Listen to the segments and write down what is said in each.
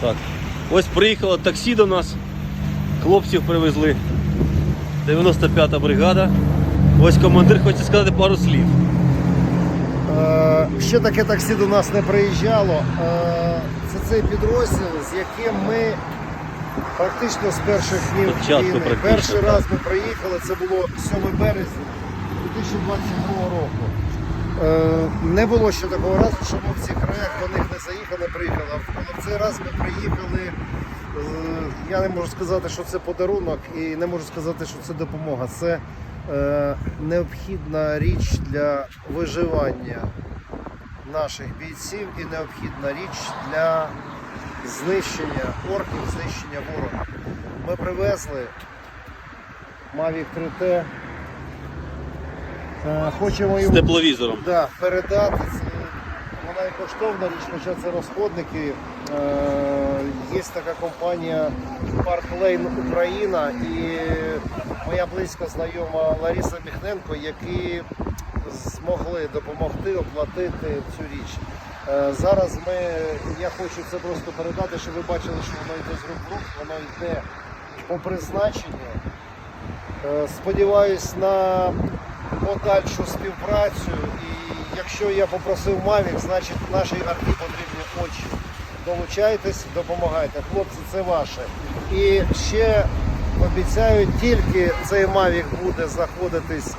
Так. Ось приїхало таксі до нас. Хлопців привезли. 95-та бригада. Ось командир хоче сказати пару слів. Е, Ще таке таксі до нас не приїжджало. Е, Це цей підрозділ, з яким ми практично з перших днів Спочатку війни. Перший так. раз ми приїхали, це було 7 березня 2022 року. Е, Не було ще такого разу, що ми в цих краях до них не заїхали, приїхали. Але в цей раз ми приїхали. е, Я не можу сказати, що це подарунок, і не можу сказати, що це допомога. Це е, необхідна річ для виживання наших бійців і необхідна річ для знищення орків, знищення ворога. Ми привезли Mavic 3T. Е, Хочемо З йому тепловізором. да, передати. Це, вона і коштовна річ, хоча це розходники. Е, є така компанія Park Lane Україна і моя близька знайома Лариса Міхненко, які змогли допомогти оплатити цю річ. Е, Зараз ми, я хочу це просто передати, щоб ви бачили, що воно йде з рук в рук, воно йде по призначенню. Сподіваюсь на подальшу співпрацю. І якщо я попросив Mavic, значить нашій армії потрібні очі. Долучайтесь, допомагайте. Хлопці, це ваше. І ще обіцяю, тільки цей Mavic буде знаходитись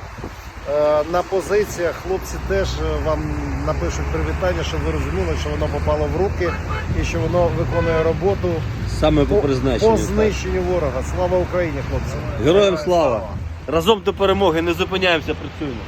е, на позиціях. Хлопці теж е, вам напишуть привітання, щоб ви розуміли, що воно попало в руки і що воно виконує роботу Саме по по, призначенню. по знищенню ворога. Слава Україні, хлопці! Героям слава! Разом до перемоги, не зупиняємося, працюємо.